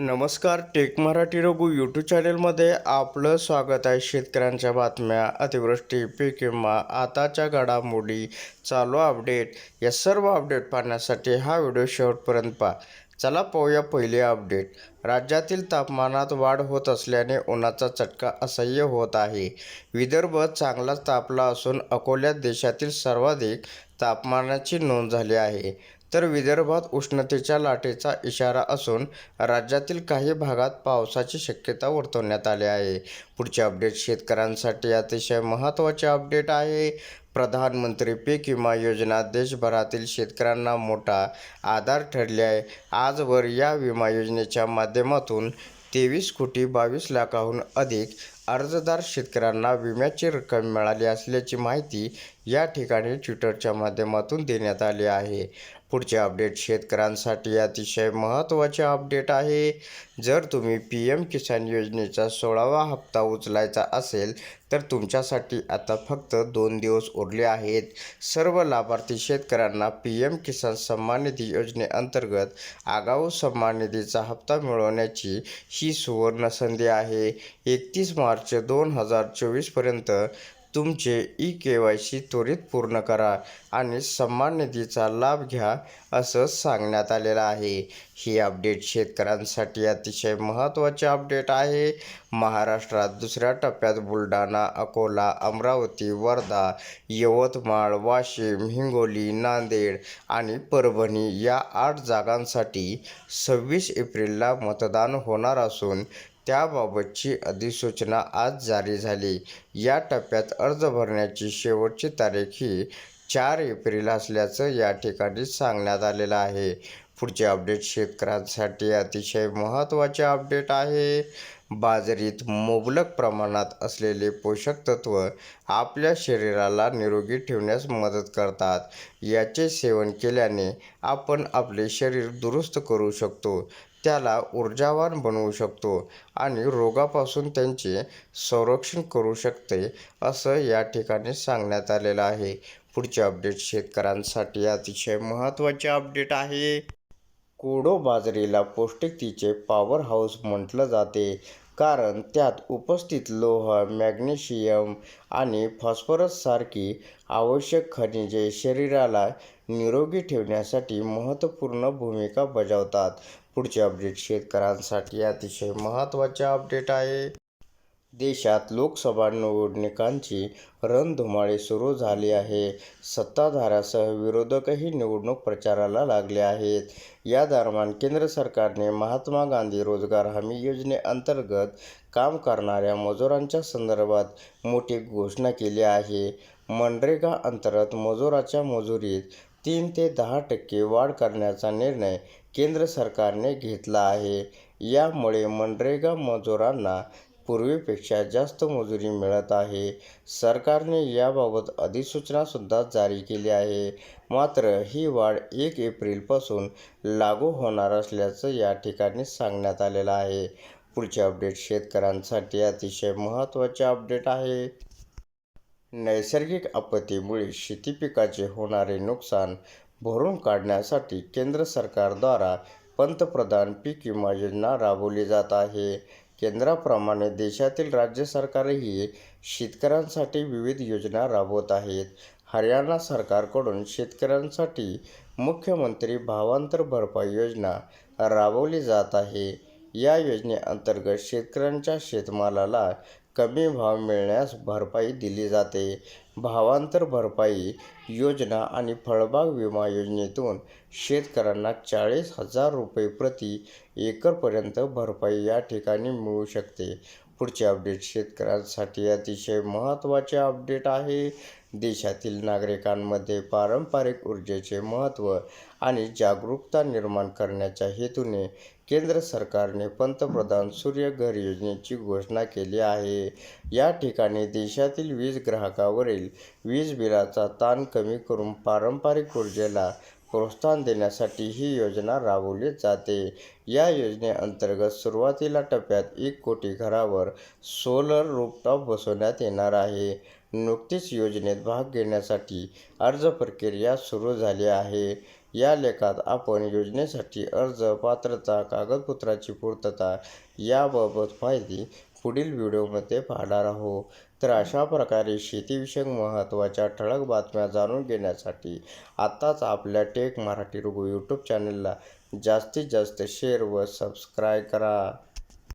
नमस्कार take Marathi Raghu YouTube चॅनलमध्ये आपलं स्वागत आहे. शेतकऱ्यांच्या बातम्या अतिवृष्टी पीक विमा आताच्या घडामोडी चालू अपडेट या सर्व अपडेट पाहण्यासाठी हा व्हिडिओ शेवटपर्यंत पहा. चला पाहूया पहिले अपडेट राज्यातील तापमानात वाढ होत असल्याने उन्हाचा चटका असह्य होत आहे. विदर्भ चांगलाच तापला असून अकोल्यात देशातील सर्वाधिक तापमानाची नोंद झाली आहे. तर विदर्भात उष्णतेच्या लाटेचा इशारा असून राज्यातील काही भागात पावसाची शक्यता वर्तवण्यात आली आहे. पुढचे अपडेट शेतकऱ्यांसाठी अतिशय महत्त्वाचे अपडेट आहे. प्रधानमंत्री पीक विमा योजना देशभरातील शेतकऱ्यांना मोठा आधार ठरली आहे. आजवर या विमा योजनेच्या माध्यमातून तेवीस कोटी बावीस लाखाहून अधिक अर्जदार शेतकऱ्यांना विम्याची रक्कम मिळाली असल्याची माहिती या ठिकाणी ट्विटरच्या माध्यमातून देण्यात आली आहे. पुढचे अपडेट शेतकऱ्यांसाठी अतिशय महत्त्वाचे अपडेट आहे. जर तुम्ही पी एम किसान योजनेचा सोळावा हप्ता उचलायचा असेल तर तुमच्यासाठी आता फक्त दोन दिवस उरले आहेत. सर्व लाभार्थी शेतकऱ्यांना पी एम किसान सन्मान निधी योजनेअंतर्गत आगाऊ सन्मान निधीचा हप्ता मिळवण्याची ही सुवर्ण संधी आहे. एकतीस मार्च दोन हजार चोवीसपर्यंत तुमचे ई के वाय सी त्वरित पूर्ण करा आणि सन्मान निधीचा लाभ घ्या असं सांगण्यात आलेलं आहे. ही अपडेट शेतकऱ्यांसाठी अतिशय महत्त्वाचे अपडेट आहे. महाराष्ट्रात दुसऱ्या टप्प्यात बुलढाणा अकोला अमरावती वर्धा यवतमाळ वाशिम हिंगोली नांदेड आणि परभणी या आठ जागांसाठी सव्वीस एप्रिलला मतदान होणार असून त्याबाबतची अधिसूचना आज जारी झाली. या टप्प्यात अर्ज भरण्याची शेवटची तारीख ही चार एप्रिल असल्याचं या ठिकाणी सांगण्यात आलेलं आहे. पुढचे अपडेट शेतकऱ्यांसाठी अतिशय महत्त्वाचे अपडेट आहे. बाजरीत मुबलक प्रमाणात असलेले पोषक तत्व आपल्या शरीराला निरोगी ठेवण्यास मदत करतात. याचे सेवन केल्याने आपण आपले शरीर दुरुस्त करू शकतो. त्याला ऊर्जावान बनवू शकतो आणि रोगापासून त्यांचे संरक्षण करू शकते असं या ठिकाणी सांगण्यात आलेलं आहे. पुढचे अपडेट शेतकऱ्यांसाठी अतिशय महत्त्वाचे अपडेट आहे. कोडो बाजरीला पौष्टिकतेचे पॉवर हाऊस म्हटलं जाते. कारण त्यात उपस्थित लोह मॅग्नेशियम आणि फॉस्फरस सारखी आवश्यक खनिजे शरीराला निरोगी ठेवण्यासाठी महत्त्वपूर्ण भूमिका बजावतात. पुढचे अपडेट शेतकऱ्यांसाठी अतिशय महत्त्वाचे अपडेट आहे. देशात लोकसभा निवडणुकांची रणधुमाळी सुरू झाली आहे. सत्ताधाऱ्यासह विरोधकही निवडणूक प्रचाराला लागले आहेत. या दरम्यान केंद्र सरकारने महात्मा गांधी रोजगार हमी योजनेअंतर्गत काम करणाऱ्या मजुरांच्या संदर्भात मोठी घोषणा केली आहे. मनरेगा अंतर्गत मजुराच्या मजुरीत तीन ते दहा टक्के वाढ करण्याचा निर्णय केंद्र सरकारने घेतला आहे. यामुळे मनरेगा मजुरांना पूर्वीपेक्षा जास्त मजुरी मिळत आहे. सरकारने याबाबत अधिसूचनासुद्धा जारी केली आहे. मात्र ही वाढ एक एप्रिलपासून लागू होणार असल्याचं या ठिकाणी सांगण्यात आलेलं आहे. पुढचे अपडेट शेतकऱ्यांसाठी अतिशय महत्त्वाचे अपडेट आहे. नैसर्गिक आपत्तीमुळे शेती पिकाचे होणारे नुकसान भरून काढण्यासाठी केंद्र सरकारद्वारा पंतप्रधान पीक विमा योजना राबवली जात आहे. केंद्राप्रमाणे देशातील राज्य सरकारही शेतकऱ्यांसाठी विविध योजना राबवत आहेत. हरियाणा सरकारकडून शेतकऱ्यांसाठी मुख्यमंत्री भावांतर भरपाई योजना राबवली जात आहे. या योजनेअंतर्गत शेतकऱ्यांच्या शेतमालाला कमी भाव मिळण्यास भरपाई दिली जाते. भावांतर भरपाई योजना आणि फळबाग विमा योजनेतून शेतकऱ्यांना चाळीस हजार रुपये प्रति एकरपर्यंत भरपाई या ठिकाणी मिळू शकते. पुढचे अपडेट शेतकऱ्यांसाठी अतिशय महत्त्वाचे अपडेट आहे. देशातील नागरिकांमध्ये पारंपरिक ऊर्जेचे महत्त्व आणि जागरूकता निर्माण करण्याच्या हेतूने केंद्र सरकारने पंतप्रधान सूर्यघर योजनेची घोषणा केली आहे. या ठिकाणी देशातील वीज ग्राहकावरील वीज बिलाचा ताण कमी करून पारंपरिक ऊर्जेला प्रोत्साहन देण्यासाठी ही योजना राबवली जाते. या योजनेअंतर्गत सुरुवातीला टप्प्यात एक कोटी घरावर सोलर रूपटॉप बसवण्यात येणार आहे. नुकतीच योजनेत भाग घेण्यासाठी अर्ज प्रक्रिया सुरू झाली आहे. या लेखात आपण योजनेसाठी अर्ज पात्रता कागदपत्राची पूर्तता याबाबत माहिती पुढील व्हिडिओमध्ये पाहणार आहोत तर अशा प्रकारे शेतीविषयक महत्त्वाच्या ठळक बातम्या जाणून घेण्यासाठी आत्ताच आपल्या टेक मराठी रघु यूट्यूब चॅनलला जास्तीत जास्त शेअर व सबस्क्राईब करा.